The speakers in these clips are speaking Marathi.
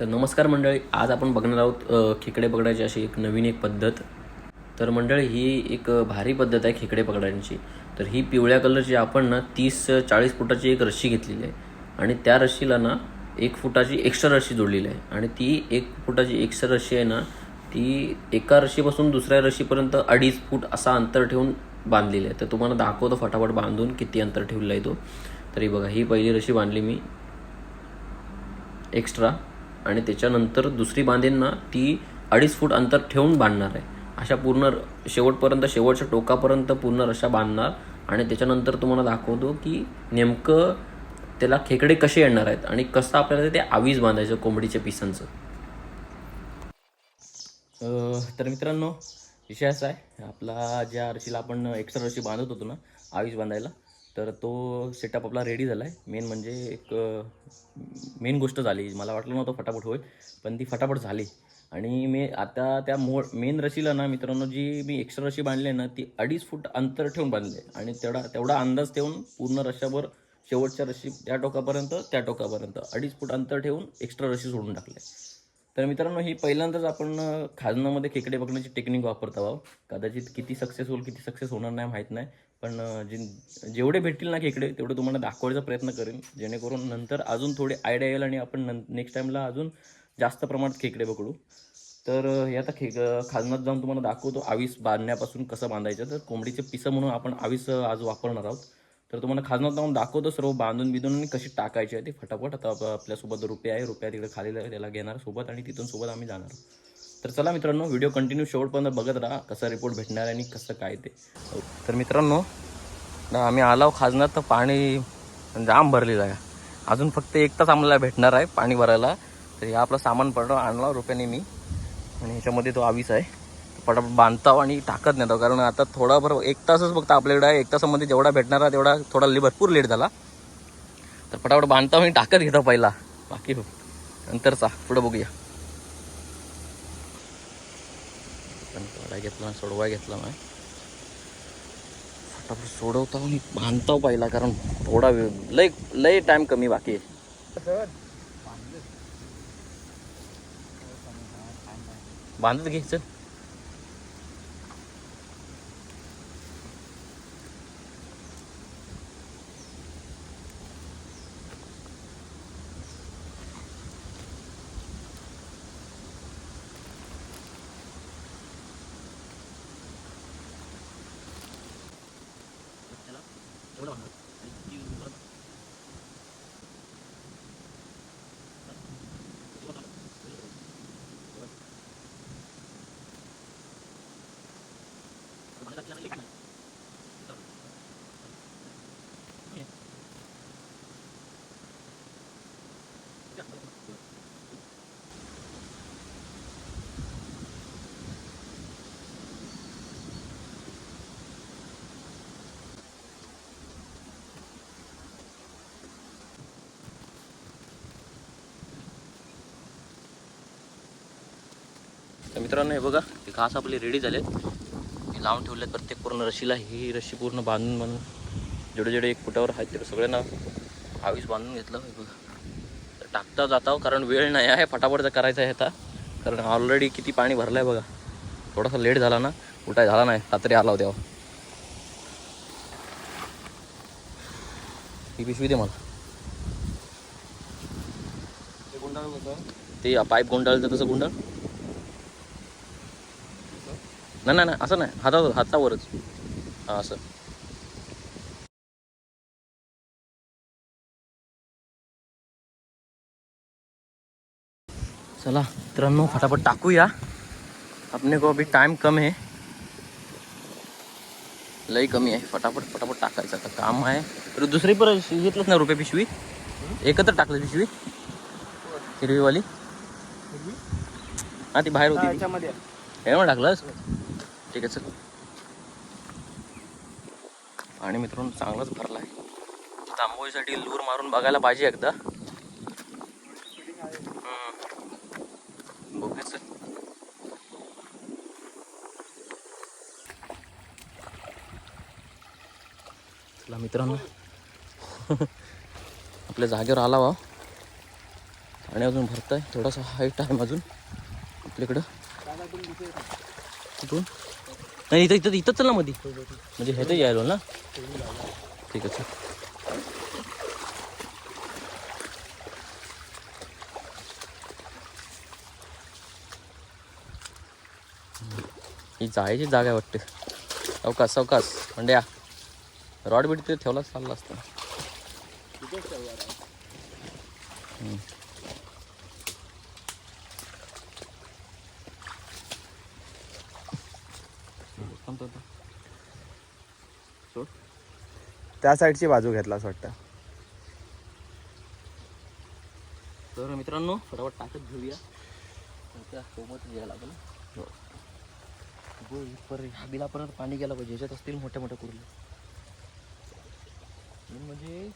तर नमस्कार मंडळी आज आपण बघणार आहोत खेकडे पकडायची अशी एक नवीन एक पद्धत. तर मंडळी ही एक भारी पद्धत आहे खेकडे पकडायची. तर ही पिवळ्या कलरची आपण ना तीस चाळीस फुटाची एक रस्सी घेतलेली आहे. आणि त्या रस्सीला ना एक फुटाची एक्स्ट्रा रस्सी जोडलेली आहे. आणि ती एक फुटाची एक्स्ट्रा रस्सी आहे ना ती एका रस्सीपासून दुसऱ्या रस्सीपर्यंत अडीच फूट असा अंतर ठेवून बांधलेली आहे. तर तुम्हाला दाखवतो फटाफट बांधून किती अंतर ठेवलं आहे तो. तरी बघा ही पहिली रशी बांधली मी. एक्स्ट्रा आणि त्याच्यानंतर दुसरी बांधेन ना ती अडीच फूट अंतर ठेवून बांधणार आहे. अशा पूर्ण शेवटपर्यंत शेवटच्या टोकापर्यंत पूर्ण रशा बांधणार. आणि त्याच्यानंतर तुम्हाला दाखवतो की नेमकं त्याला खेकडे कसे येणार आहेत आणि कसं आपल्याला ते आवीज बांधायचं कोंबडीच्या पिसांचं. तर मित्रांनो विषय असा आहे. आपला ज्या रशीला आपण एक्स्ट्रा रशी बांधत होतो ना आवीज बांधायला तर तो सेटअप आपला रेडी झाला आहे मेन म्हणजे एक मेन गोष्ट झाली. मला वाटलं नव्हतं फटाफट होईल पण ती फटाफट झाली. आणि मी आता त्या मो मेन रशीला ना मित्रांनो जी मी एक्स्ट्रा रशी बांधली आहे ना ती अडीच फूट अंतर ठेवून बांधली आहे. आणि तेवढा तेवढा अंदाज ठेवून पूर्ण रशावर शेवटच्या रशी त्या टोकापर्यंत त्या टोकापर्यंत अडीच फूट अंतर ठेवून एक्स्ट्रा रशी सोडून टाकले तर मित्रांनो ही पहिल्यांदाच आपण खाजनामध्ये खेकडे पकडण्याची टेक्निक वापरत आहोत. कदाचित किती सक्सेस होईल किती सक्सेस होणार नाही माहीत नाही. पण जे जेवढे भेटतील ना खेकडे तेवढे तुम्हाला दाखवायचा प्रयत्न करेन. जेणेकरून नंतर अजून थोडे आयडिया येईल आणि आपण नं नेक्स्ट टाईमला अजून जास्त प्रमाणात खेकडे पकडू. तर हे आता खे खाजनात जाऊन तुम्हाला दाखवतो आवीस बांधण्यापासून कसं बांधायचं. तर कोंबडीचे पिसं म्हणून आपण आवीस आज वापरणार आहोत. तर तुम्हाला खाजनात जाऊन दाखवतो सर्व बांधून बिधून आणि कशी टाकायची आहे ती फटाफट. आता आपल्यासोबत रुपये आहे रुपया तिकडे खाली आहे, त्याला घेणार सोबत आणि तिथून सोबत आम्ही जाणार. तर चला मित्रांनो व्हिडिओ कंटिन्यू शेवटपर्यंत बघत राहा कसा रिपोर्ट भेटणार आहे आणि कसं काय ते. तर मित्रांनो आम्ही आलाव खाजणार तर पाणी जाम भरलेलं आहे. अजून फक्त एक तास आम्हाला भेटणार आहे पाणी भरायला. तर हे आपलं सामान पडलं आणलं रुपयाने मी. आणि ह्याच्यामध्ये तो आवीस आहे. पटापट बांधताव आणि टाकत नाही कारण आता थोडाभर एक तासच फक्त आपल्याकडे आहे. एक तासामध्ये जेवढा भेटणार आहे तेवढा थोडा ले- भरपूर लेट झाला. तर पटापट बांधताव आणि टाकत घेतो पहिला. बाकी हो. नंतरचा पुढं बघूया. पण सोडाय घेतला सोडवाय घेतला नाही. फटाफट सोडवता आणि बांधताव पहिला कारण थोडा वेळ लय लय टाइम कमी बाकी आहे. बांधत घे चल. तर मित्रांनो हे बघा हे घास आपले रेडी झालेत. हे लावून ठेवलेत प्रत्येक पूर्ण रशीला. ही रशी पूर्ण बांधून बांधून जेवढे जेवढे एक फुटावर आहेत तेवढे सगळ्यांना आवीस बांधून घेतलं. हे बघा. तर टाकता जाता कारण वेळ नाही आहे. फटाफट करायचं आहे आता. कारण ऑलरेडी किती पाणी भरलं आहे बघा. थोडासा लेट झाला ना. उठाय झाला नाही. रात्री आला होता तेव्हा. ही पिशवी दे मला. ते पाईप गुंडाळलं तसं गुंडाळ. नाही नाही असं नाही. हाता हातावरच. हा असं. चला मित्रांनो फटाफट टाकूया. अपने को अभी टाइम कम है. लई कमी आहे. फटाफट फटाफट टाकायचं. आता काम आहे. तर दुसरी पर घेतलंच ना रुपये पिशवी? एकत्र टाकलं पिशवी? हिरवीवाली? हा ती बाहेर होती. हे मग टाकलंस? ठीक आहे चल आणि मित्रांनो चांगलाच भरला आहे. तांबोळीसाठी लूर मारून बघायला पाहिजे एकदा. हम्म. चला मित्रांनो. आपल्या जागेवर आला हो. वा आणि अजून भरत आहे थोडासा हाईट आहे अजून. आपल्याकडं. कुठून? नाही इथं इथं इथंच चल ना मध्ये म्हणजे ह्याचं यायलो ना? ठीक आहे ही जायची जागा आहे वाटते. अवकाश म्हणजे या. रॉड बीड तिथे ठेवला चालला असतं हम्म. थांब, थांब, थांब. सोड त्या साईडची बाजू घेतला असं वाटतं. तर मित्रांनो फटाफट टाकत घेऊया. त्या सोबत यायला लागेल. हो. पर ह्या बिलापर्यंत पाणी गेलं पाहिजे. ह्याच्यात असतील मोठ्या मोठ्या कुर्ले. म्हणजे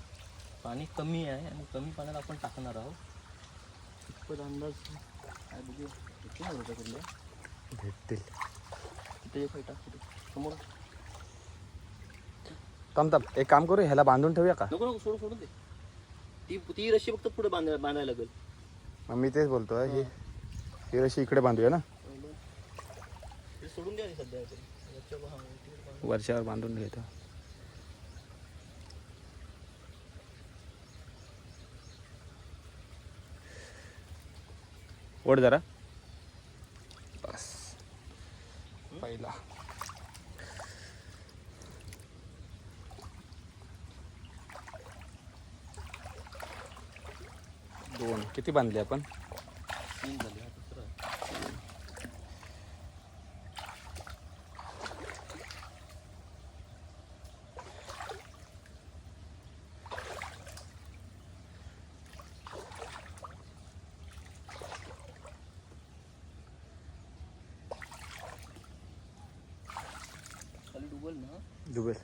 पाणी कमी आहे आणि कमी पाण्यात आपण टाकणार आहोत. इतपत अंदाज काय बघू कुर्ल्या? भेटतील. तिथे टाक तिथे. समोर. थांब एक काम करू ह्याला बांधून ठेवूया का? नको नको सोडून सोडून दे. ती ती रशी फक्त पुढे बांधायला बांधायला लागेल. मग मी तेच बोलतोय ही ही रशी इकडे बांधूया ना? ते सोडून द्या रे सध्या तरी. वरच्या बा- तिकडे बांध. वरच्यावर बांधून घेतो. ओढ जरा. किती बांधले आपण? तीन झाले हा तिसरा आहे. खाली डुबल ना? डुबेल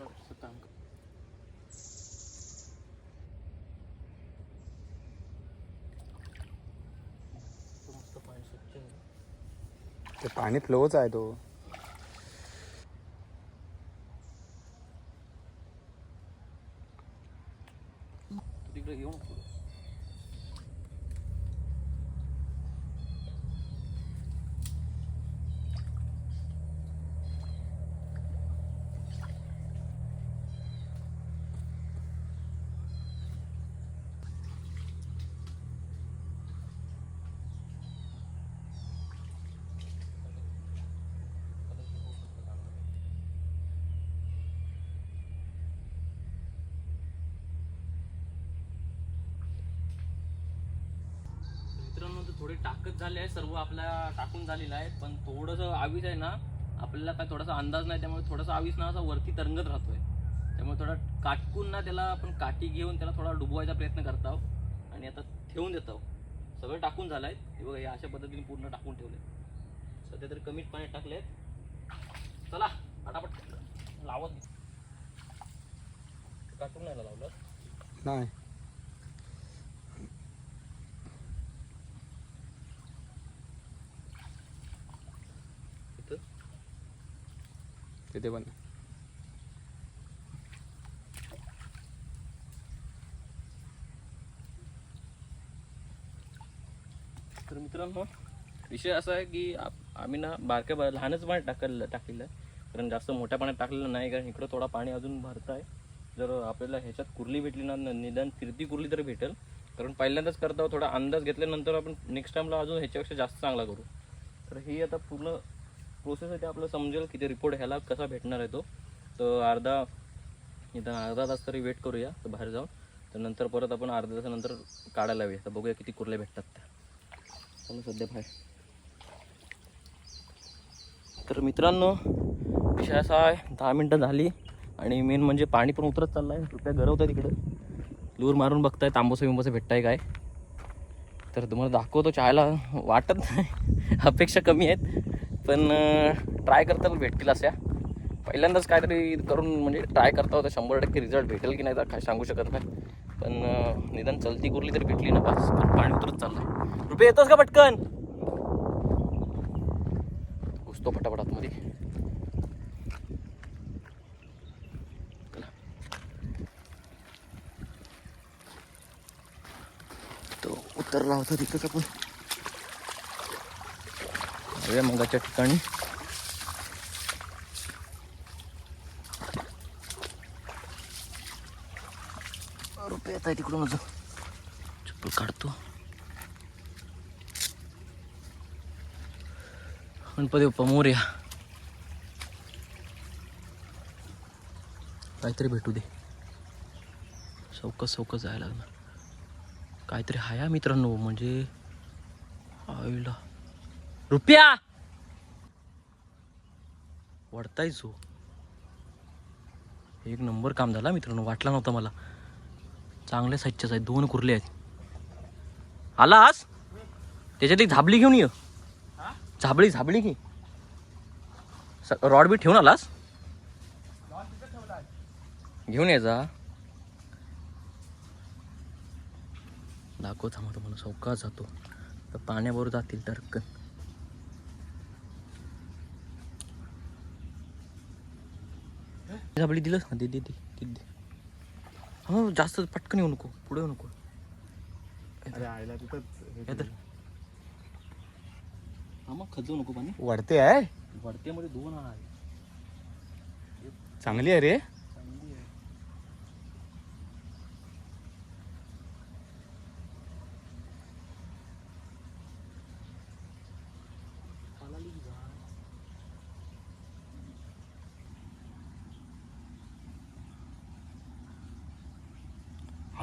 असं काम कर. मस्त पाणी स्वच्छ आहे. ते पाणी फ्लोच आहे तो. तिकडे येऊ नको मित्रांनो ते थोडी टाकत झाले आहे सर्व आपल्या टाकून झालेलं आहे पण थोडंसं आवीस आहे ना आपल्याला काय थोडासा अंदाज नाही त्यामुळे थोडासा आवीस ना असा वरती तरंगत राहतोय. त्यामुळे थोडा काटकून ना त्याला आपण काठी घेऊन त्याला थोडा डुबवायचा प्रयत्न करत आहोत. आणि आता ठेवून देत आहोत. सगळं टाकून झालं आहे बघा हे अशा पद्धतीने पूर्ण टाकून ठेवले सध्या तरी कमीच पाणी टाकले आहेत चला फटाफट लावत काटून नाही लावलं. नाही इथं तिथे पण. तर मित्रांनो विषय असा आहे की आम्ही ना बारक्या बा लहानच पाणी टाकलं टाकलेलं आहे. कारण जास्त मोठ्या पाण्यात टाकलेलं नाही कारण इकडं थोडा पाणी अजून भरत आहे जर आपल्याला ह्याच्यात कुर्ली भेटली ना निदान फिरती कुर्ली तरी भेटेल. कारण पहिल्यांदाच करता थोडा अंदाज घेतल्यानंतर आपण नेक्स्ट टाइमला अजून ह्याच्यापेक्षा जास्त चांगला करू. तर ही आता पूर्ण प्रोसेस आहे ते आपलं समजेल की ते रिपोर्ट ह्याला कसा भेटणार आहे तो. तर अर्धा निदान अर्धा तास तरी वेट करूया तर बाहेर जाऊन. तर नंतर परत आपण अर्ध्या तासानंतर काढायला हवी. तर बघूया किती कुर्ल्या भेटतात त्या. चालू सध्या बाहेर. तर मित्रांनो विषय असा आहे दहा मिनटं झाली. आणि मेन म्हणजे पाणी पण उतरत चाललं आहे रुपया गरवत आहे तिकडं. लूर मारून बघताय तांबोसं बिंबोसं भेटताय काय. तर तुम्हाला दाखवतो चायला वाटत नाही. अपेक्षा कमी आहेत. पण ट्राय करताना भेटतील अशा. पहिल्यांदाच काहीतरी करून म्हणजे ट्राय करता होता शंभर टक्के रिझल्ट भेटेल की नाही तर काय सांगू शकत नाही. पण निदान चलती कुरली तरी भेटली ना बस. पाणी उतरत चाललं रुपये येतोस का पटकन? घुसतो फटाफट आतमध्ये. तो उतरला होता तिथंच आपण. जाऊया मगाच्या ठिकाणी. रुपये येत आहे तिकडून माझं चप्पल काढतो. गणपती बाप्पा मोर्या. काहीतरी भेटू दे. सौकस चौकस जायला लागणार. काहीतरी हाया मित्रांनो म्हणजे आईला. रुपया! वाढताय जो. एक नंबर काम झाला मित्रांनो वाटला नव्हता मला. चांगल्या साईजच्याच आहेत दोन कुर्ले आहेत. आलास त्याच्यात एक झाबली घेऊन ये. झाबळी झाबळी की. रॉड बी ठेवून आलास? घेऊन यायचा दाखव थांबा तुम्हाला सौका जातो. तर पाण्याबरोबर जातील तर झाबळी दिलंस ना दे दे दे हो जास्त पटकन येऊ नको पुढे येऊ नको. अरे येतं. हा मग नको पाणी. वाढते आहे? वरतेमध्ये दोन आहे. चांगली आहे रे चांगली आहे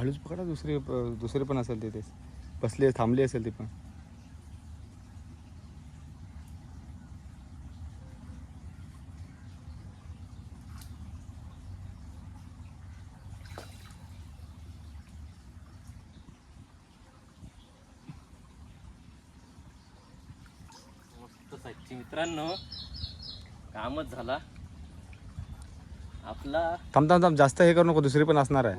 हळूच पकडा दुसरी दुसरे पण असेल तिथे. बसले थांबले असेल ते पण. मित्रांनो कामच झाला. आपला थांब थांब थांब जास्त हे करू नको दुसरी पण असणार आहे.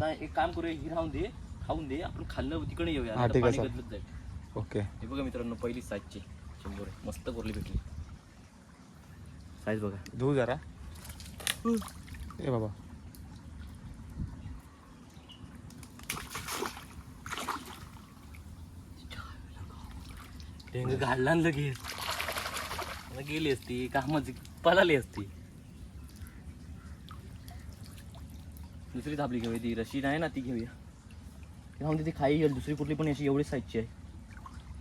आता एक काम करूया ही राहून दे खाऊन दे आपण खाल्लं तिकडे येऊया हा, ठीक आहे, पाणी सर. बदलत जाईल. ओके. हे बघा मित्रांनो पहिली साईजची शंभर मस्त कोरली भेटली. साईज बघा. धुऊ जरा. ए बाबा. ढेंग घालला लगेच. गेली असती कामाची पळाली असती. दुसरी थापली घेऊया ती. रशी नाही ना ती घेऊया. राहून दे, ती खाई येईल दुसरी कुठली पण अशी एवढी साईजची आहे.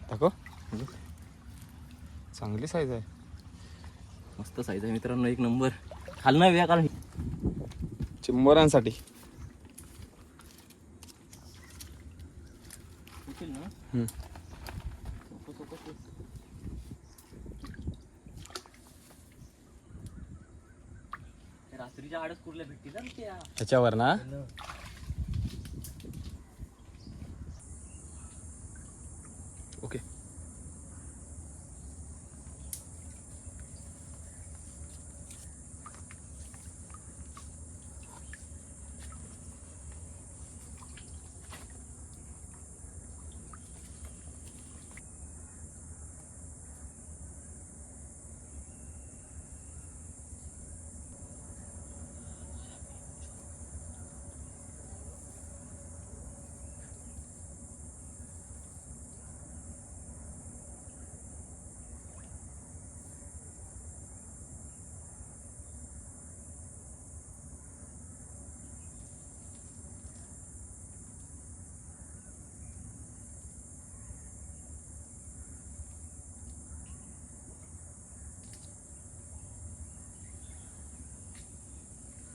दाखव. चांगली साईज आहे. मस्त साईज आहे मित्रांनो एक नंबर खाल ना व्या कारण होतील ना. हम्म. त्या रात्रीच्या आडच कुठल्या भेटतील ना त्या? ह्याच्यावर ना?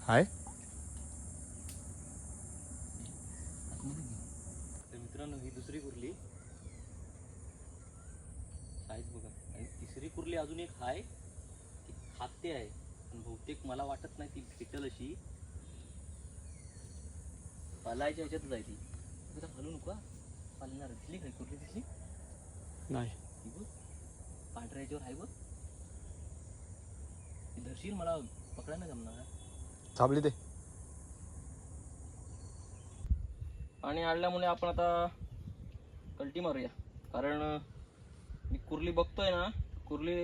हाय. तर मित्रांनो ही दुसरी कुर्ली. साईज बघा. आणि तिसरी कुर्ली अजून एक ती खाते आहे. पण बहुतेक मला वाटत नाही ती फिटल अशी. पलायच्या ह्याच्यातच आहे ती. जरा हलू नको हा. पालणार दिसली काय कुर्ली दिसली? नाही. ही बघ. पांढऱ्या ह्याच्यावर आहे बघ. ती धरशील मला पकडायला जमणार. थांबली ते. पाणी आणल्यामुळे आपण आता कल्टी मारूया. कारण मी कुर्ली बघतोय ना कुर्ली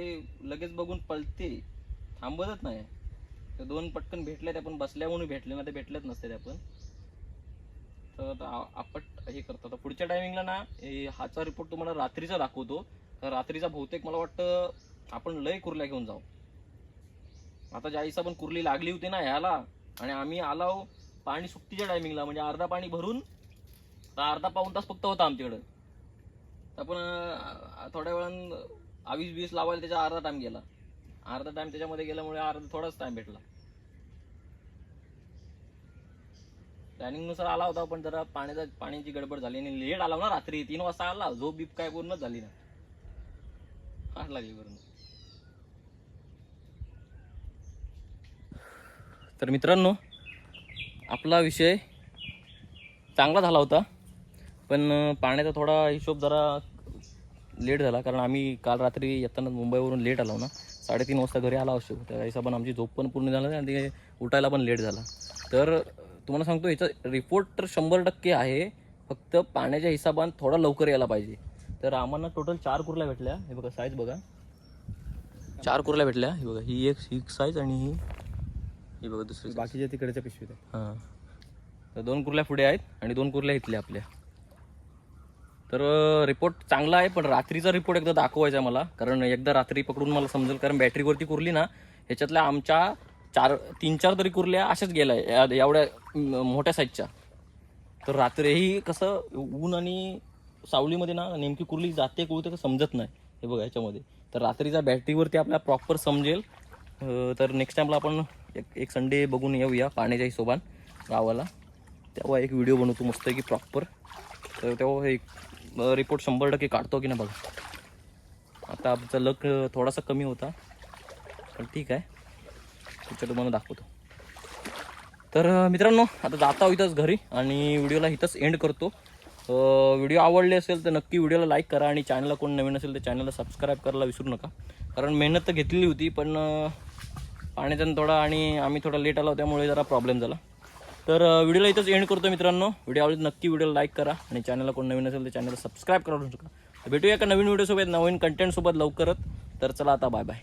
लगेच बघून पळते थांबतच नाही. ते दोन पटकन भेटले आपण बसल्या म्हणून भेटले ना ते भेटलेच नसते ते आपण. तर आता आपट हे करतो. आता पुढच्या टायमिंगला ना हाचा रिपोर्ट तुम्हाला रात्रीचा दाखवतो. तर रात्रीचा बहुतेक मला वाटतं आपण लय कुर्ल्या घेऊन जाऊ. आता ज्या हिशोबाने कुर्ली लागली होती ना ह्याला आणि आम्ही आलो पाणी सुट्टीच्या टायमिंगला म्हणजे अर्धा पाणी भरून अर्धा पाऊन तास फक्त होता आमच्याकडं. आपण थोड्या वेळानं आवीस बीस लावायला त्याचा अर्धा टाइम गेला. अर्धा टाइम त्याच्यामध्ये गेल्यामुळे अर्धा थोडाच टाइम भेटला. प्लॅनिंगनुसार आला होता पण जरा पाण्याचा पाण्याची गडबड झाली आणि लेट आला ना रात्री. तीन वाजता आला झोप बीप काय पूर्णच झाली ना आठ लागली पूर्ण तर मित्रांनो आपला विषय चांगला झाला होता पण पाण्याचा थोडा हिशोब जरा लेट झाला कारण आम्ही काल रात्री येताना मुंबईवरून लेट आलो ना साडेतीन वाजता घरी आला आवश्यक त्या हिशोबाने आमची झोप पण पूर्ण झाली आणि ते उठायला पण लेट झाला. तर तुम्हाला सांगतो ह्याचा रिपोर्ट तर शंभर टक्के आहे फक्त पाण्याच्या हिशोबाने थोडा लवकर यायला पाहिजे. तर आम्हाला टोटल चार कुर्ल्या भेटल्या. हे बघा साईज बघा. चार कुर्ल्या भेटल्या. हे बघा ही एक ही साईज आणि ही ही बघा दुसरी. बाकीच्या तिकडच्या पिशवीत आहे हां. तर दोन कुर्ल्या पुढे आहेत आणि दोन कुर्ल्या इथल्या आपल्या. तर रिपोर्ट चांगला आहे पण रात्रीचा रिपोर्ट एकदा दाखवायचा आहे मला. कारण एकदा रात्री पकडून मला समजेल कारण बॅटरीवरती कुरली ना ह्याच्यातल्या आमच्या चार तीन चार तरी कुर्ल्या अशाच गेल्या एवढ्या मोठ्या साईजच्या तर रात्रीही कसं ऊन आणि सावलीमध्ये ना नेमकी कुर्ली जाते कुठे तर समजत नाही हे बघा ह्याच्यामध्ये. तर रात्रीचा बॅटरीवरती आपल्याला प्रॉपर समजेल तर नेक्स्ट टाइमला आपण एक एक संडे बघून येऊया पाण्याच्या हिशोबान गावाला. तेव्हा एक व्हिडिओ बनवतो मस्त की प्रॉपर तर तेव्हा एक रिपोर्ट शंभर टक्के काढतो की नाही बघा. आता आमचा लक थोडासा कमी होता. पण ठीक आहे. तुमच्या तुम्हाला दाखवतो. तर मित्रांनो आता जाता हो इथंच घरी आणि व्हिडिओला इथंच एंड करतो. व्हिडिओ आवडले असेल तर नक्की व्हिडिओला लाईक करा आणि चॅनलला कोण नवीन असेल तर चॅनलला सबस्क्राईब करायला विसरू नका. कारण मेहनत तर घेतलेली होती पण पाण्याच्यानं थोडा आणि आम्ही थोडा लेट आलो त्यामुळे जरा प्रॉब्लेम झाला. तर व्हिडिओला इथंच एंड करतो मित्रांनो. व्हिडिओ आवडले नक्की व्हिडिओला लाईक करा आणि चॅनलला कोण नवीन असेल तर चॅनलला सबस्क्राईब करू शकता भेटूया एका नवीन व्हिडिओसोबत नवीन कंटेंटसोबत लवकरच. तर चला आता बाय बाय